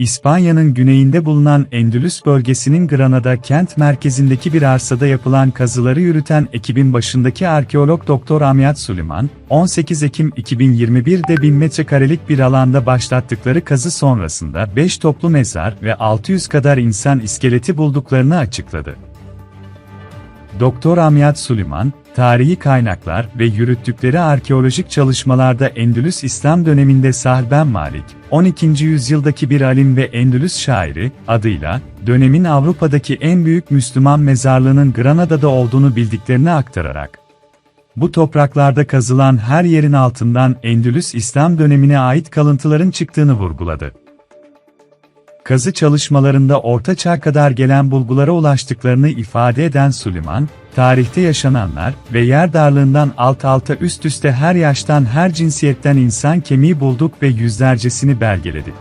İspanya'nın güneyinde bulunan Endülüs bölgesinin Granada kent merkezindeki bir arsada yapılan kazıları yürüten ekibin başındaki arkeolog Doktor Amyat Suliman, 18 Ekim 2021'de 1000 metrekarelik bir alanda başlattıkları kazı sonrasında 5 toplu mezar ve 600 kadar insan iskeleti bulduklarını açıkladı. Doktor Amyat Suliman, tarihi kaynaklar ve yürüttükleri arkeolojik çalışmalarda Endülüs İslam döneminde Sahben Malik, 12. yüzyıldaki bir alim ve Endülüs şairi, adıyla, dönemin Avrupa'daki en büyük Müslüman mezarlığının Granada'da olduğunu bildiklerini aktararak, bu topraklarda kazılan her yerin altından Endülüs İslam dönemine ait kalıntıların çıktığını vurguladı. Kazı çalışmalarında Orta Çağ kadar gelen bulgulara ulaştıklarını ifade eden Süleyman, tarihte yaşananlar ve yer darlığından alt alta üst üste her yaştan her cinsiyetten insan kemiği bulduk ve yüzlercesini belgeledik.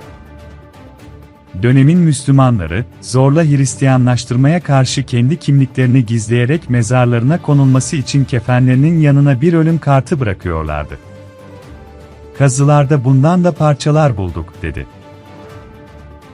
Dönemin Müslümanları, zorla Hristiyanlaştırmaya karşı kendi kimliklerini gizleyerek mezarlarına konulması için kefenlerinin yanına bir ölüm kartı bırakıyorlardı. Kazılarda bundan da parçalar bulduk, dedi.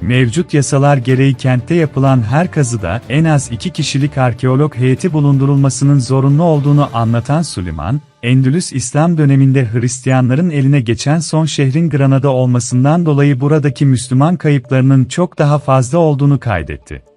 Mevcut yasalar gereği kentte yapılan her kazıda en az iki kişilik arkeolog heyeti bulundurulmasının zorunlu olduğunu anlatan Süleyman, Endülüs İslam döneminde Hristiyanların eline geçen son şehrin Granada olmasından dolayı buradaki Müslüman kayıplarının çok daha fazla olduğunu kaydetti.